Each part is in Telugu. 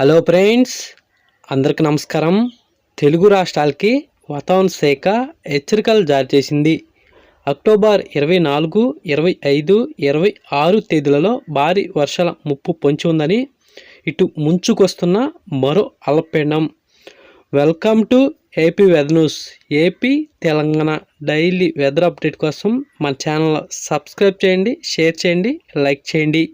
హలో ఫ్రెండ్స్ అందరికి నమస్కారం. తెలుగు రాష్ట్రాలకి వాతావరణ శాఖ హెచ్చరికలు జారీ చేసింది. అక్టోబర్ ఇరవై నాలుగు ఇరవై ఐదు ఇరవై ఆరు తేదీలలో భారీ వర్షాల ముప్పు పొంచి ఉందని ఇటు ముంచుకొస్తున్న మరో అల్పపీడనం welcome to AP weather news. AP Telangana daily weather update కోసం మన ఛానల్ సబ్స్క్రైబ్ చేయండి షేర్ చేయండి లైక్ చేయండి.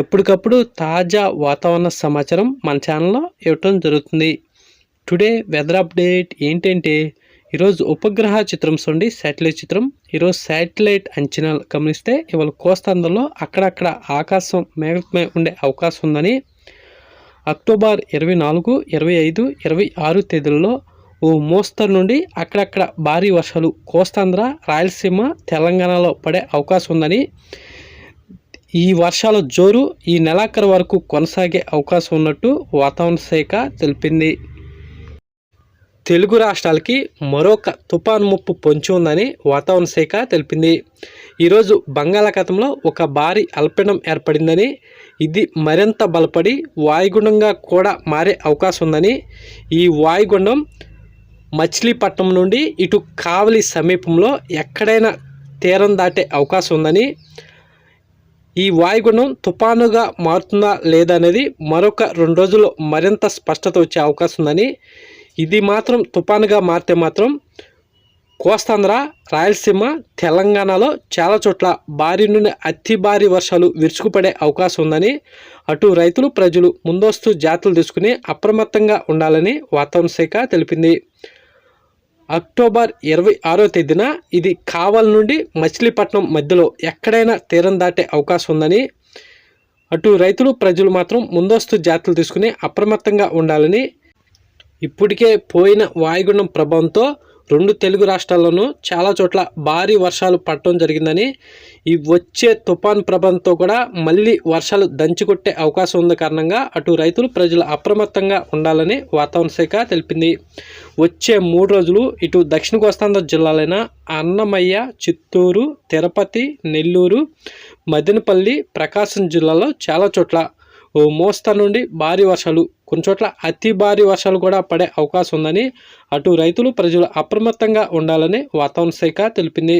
ఎప్పటికప్పుడు తాజా వాతావరణ సమాచారం మన ఛానల్లో ఇవ్వటం జరుగుతుంది. టుడే వెదర్ అప్డేట్ ఏంటంటే ఈరోజు ఉపగ్రహ చిత్రం చూడండి శాటిలైట్ చిత్రం. ఈరోజు శాటిలైట్ అంచనాలు గమనిస్తే ఇవాళ కోస్తాంధ్రలో అక్కడక్కడ ఆకాశం మేఘమై ఉండే అవకాశం ఉందని. అక్టోబర్ ఇరవై నాలుగు ఇరవై ఐదు ఇరవై ఆరు తేదీల్లో ఓ మోస్తరు నుండి అక్కడక్కడ భారీ వర్షాలు కోస్తాంధ్ర రాయలసీమ తెలంగాణలో పడే అవకాశం ఉందని. ఈ వర్షాల జోరు ఈ నెలాఖరు వరకు కొనసాగే అవకాశం ఉన్నట్టు వాతావరణ శాఖ తెలిపింది. తెలుగు రాష్ట్రాలకి మరొక తుఫాన్ ముప్పు పొంచి ఉందని వాతావరణ శాఖ తెలిపింది. ఈరోజు బంగాళాఖాతంలో ఒక భారీ అల్పీడం ఏర్పడిందని ఇది మరింత బలపడి వాయుగుండంగా కూడా మారే అవకాశం ఉందని ఈ వాయుగుండం మచిలీపట్నం నుండి ఇటు కావలి సమీపంలో ఎక్కడైనా తీరం దాటే అవకాశం ఉందని ఈ వాయుగుణం తుపానుగా మారుతుందా లేదా అనేది మరొక రెండు రోజుల్లో మరింత స్పష్టత వచ్చే అవకాశం ఉందని. ఇది మాత్రం తుపానుగా మారితే మాత్రం కోస్తాంధ్ర రాయలసీమ తెలంగాణలో చాలా చోట్ల భారీ నుండి అతి భారీ వర్షాలు విరుచుకుపడే అవకాశం ఉందని. అటు రైతులు ప్రజలు ముందస్తు జాతులు తీసుకుని అప్రమత్తంగా ఉండాలని వాతావరణ శాఖ తెలిపింది. అక్టోబర్ ఇరవై ఆరో తేదీన ఇది కావల్ నుండి మచిలీపట్నం మధ్యలో ఎక్కడైనా తీరం దాటే అవకాశం ఉందని అటు రైతులు ప్రజలు మాత్రం ముందస్తు జాగ్రత్తలు తీసుకుని అప్రమత్తంగా ఉండాలని ఇప్పటికే పోయిన వాయుగుండం ప్రభావంతో రెండు తెలుగు రాష్ట్రాల్లోనూ చాలా చోట్ల భారీ వర్షాలు పడటం జరిగిందని ఈ వచ్చే తుఫాన్ ప్రభావంతో కూడా మళ్ళీ వర్షాలు దంచుకొట్టే అవకాశం ఉన్న కారణంగా అటు రైతులు ప్రజలు అప్రమత్తంగా ఉండాలని వాతావరణ శాఖ తెలిపింది. వచ్చే మూడు రోజులు ఇటు దక్షిణ కోస్తాంధ్ర జిల్లాలైన అన్నమయ్య చిత్తూరు తిరుపతి నెల్లూరు మదనపల్లి ప్రకాశం జిల్లాలో చాలా చోట్ల ఓ మోస్తా నుండి భారీ వర్షాలు కొన్ని చోట్ల అతి భారీ వర్షాలు కూడా పడే అవకాశం ఉందని అటు రైతులు ప్రజలు అప్రమత్తంగా ఉండాలని వాతావరణ శాఖ తెలిపింది.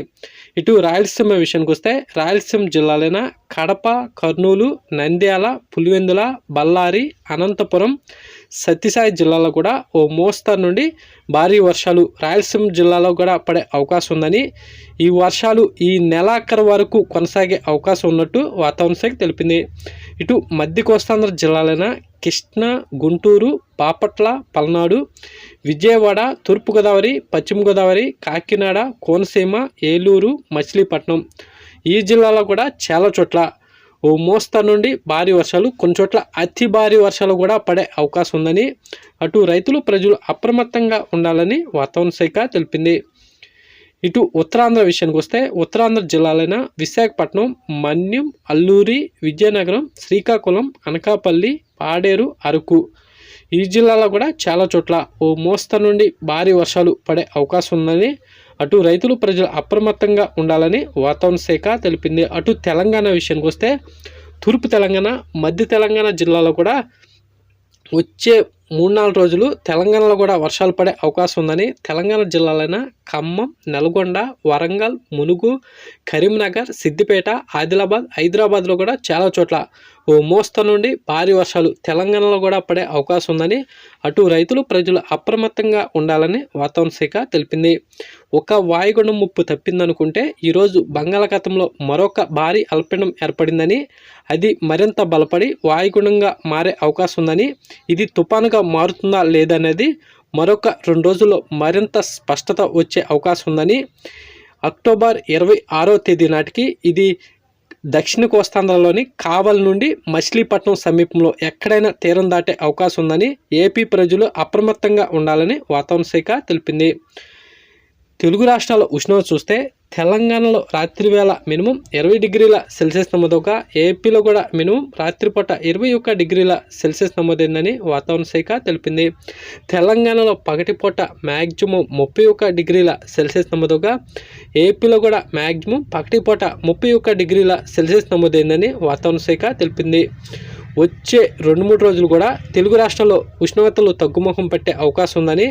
ఇటు రాయలసీమ విషయానికి వస్తే రాయలసీమ జిల్లాలైన కడప కర్నూలు నంద్యాల పులివెందుల బళ్ళారి అనంతపురం సత్యసాయి జిల్లాలో కూడా ఓ మోస్తరు నుండి భారీ వర్షాలు రాయలసీమ జిల్లాలో కూడా పడే అవకాశం ఉందని ఈ వర్షాలు ఈ నెలాఖరు వరకు కొనసాగే అవకాశం ఉన్నట్టు వాతావరణ శాఖ తెలిపింది. ఇటు మధ్య కోస్తాంధ్ర జిల్లాలైన కృష్ణా గుంటూరు బాపట్ల పల్నాడు విజయవాడ తూర్పుగోదావరి పశ్చిమగోదావరి కాకినాడ కోనసీమ ఏలూరు మచిలీపట్నం. ఈ జిల్లాలో కూడా చాలా చోట్ల ఓ మోస్తా నుండి భారీ వర్షాలు కొన్ని చోట్ల అతి భారీ వర్షాలు కూడా పడే అవకాశం ఉందని అటు రైతులు ప్రజలు అప్రమత్తంగా ఉండాలని వాతావరణ శాఖ తెలిపింది. ఇటు ఉత్తరాంధ్ర విషయానికి వస్తే ఉత్తరాంధ్ర జిల్లాలైన విశాఖపట్నం మన్యం అల్లూరి విజయనగరం శ్రీకాకుళం అనకాపల్లి పాడేరు అరకు. ఈ జిల్లాలో కూడా చాలా చోట్ల ఓ మోస్తరు నుండి భారీ వర్షాలు పడే అవకాశం ఉందని అటు రైతులు ప్రజలు అప్రమత్తంగా ఉండాలని వాతావరణ శాఖ తెలిపింది. అటు తెలంగాణ విషయానికి వస్తే తూర్పు తెలంగాణ మధ్య తెలంగాణ జిల్లాలో కూడా వచ్చే మూడు నాలుగు రోజులు తెలంగాణలో కూడా వర్షాలు పడే అవకాశం ఉందని తెలంగాణ జిల్లాలైన ఖమ్మం నల్గొండ వరంగల్ మునుగు కరీంనగర్ సిద్దిపేట ఆదిలాబాద్ హైదరాబాద్లో కూడా చాలా చోట్ల ఓ మోస్త నుండి భారీ వర్షాలు తెలంగాణలో కూడా పడే అవకాశం ఉందని అటు రైతులు ప్రజలు అప్రమత్తంగా ఉండాలని వాతావరణ శాఖ తెలిపింది. ఒక వాయుగుండం ముప్పు తప్పిందనుకుంటే ఈరోజు బంగాళాఖాతంలో మరొక భారీ అల్పీడం ఏర్పడిందని అది మరింత బలపడి వాయుగుండంగా మారే అవకాశం ఉందని ఇది తుఫానుగా మారుతుందా లేదనేది మరొక రెండు రోజుల్లో మరింత స్పష్టత వచ్చే అవకాశం ఉందని అక్టోబర్ ఇరవై ఆరో తేదీ నాటికి ఇది దక్షిణ కోస్తాంధ్రలోని కావల్ నుండి మచిలీపట్నం సమీపంలో ఎక్కడైనా తీరం దాటే అవకాశం ఉందని ఏపీ ప్రజలు అప్రమత్తంగా ఉండాలని వాతావరణ శాఖ తెలిపింది. తెలుగు రాష్ట్రాల ఉష్ణోగ్రత చూస్తే తెలంగాణలో రాత్రి వేళ మినిమం ఇరవై డిగ్రీల సెల్సియస్ నమోదవగా ఏపీలో కూడా మినిమం రాత్రిపూట ఇరవై ఒక్క డిగ్రీల సెల్సియస్ నమోదైందని వాతావరణ శాఖ తెలిపింది. తెలంగాణలో పగటిపూట మ్యాక్సిమం ముప్పై ఒక్క డిగ్రీల సెల్సియస్ నమోదవగా ఏపీలో కూడా మ్యాక్సిమం పగటిపూట ముప్పై ఒక్క డిగ్రీల సెల్సియస్ నమోదైందని వాతావరణ శాఖ తెలిపింది. వచ్చే రెండు మూడు రోజులు కూడా తెలుగు రాష్ట్రాల్లో ఉష్ణోగ్రతలు తగ్గుముఖం పట్టే అవకాశం ఉందని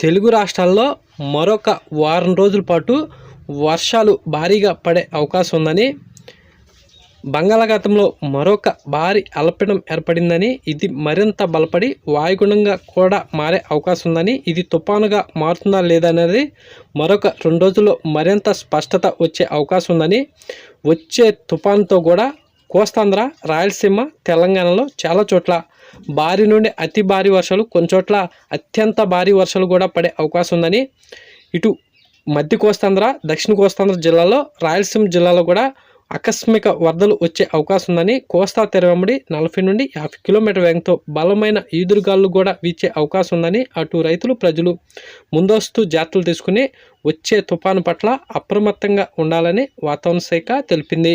తెలుగు రాష్ట్రాల్లో మరొక వారం రోజుల పాటు వర్షాలు భారీగా పడే అవకాశం ఉందని బంగాళాఖాతంలో మరొక భారీ అల్పపీడనం ఏర్పడిందని ఇది మరింత బలపడి వాయుగుణంగా కూడా మారే అవకాశం ఉందని ఇది తుఫానుగా మారుతుందా లేదా అనేది మరొక రెండు రోజుల్లో మరింత స్పష్టత వచ్చే అవకాశం ఉందని వచ్చే తుఫాన్తో కూడా కోస్తాంధ్ర రాయలసీమ తెలంగాణలో చాలా చోట్ల భారీ నుండి అతి భారీ వర్షాలు కొన్ని చోట్ల అత్యంత భారీ వర్షాలు కూడా పడే అవకాశం ఉందని ఇటు మధ్య కోస్తాంధ్ర దక్షిణ కోస్తాంధ్ర జిల్లాలో రాయలసీమ జిల్లాలో కూడా ఆకస్మిక వరదలు వచ్చే అవకాశం ఉందని కోస్తా తెరవెంబడి నలభై నుండి యాభై కిలోమీటర్ వేగంతో బలమైన ఈదురుగాలు కూడా వీచే అవకాశం ఉందని అటు రైతులు ప్రజలు ముందస్తు జాగ్రత్తలు తీసుకుని వచ్చే తుఫాను పట్ల అప్రమత్తంగా ఉండాలని వాతావరణ శాఖ తెలిపింది.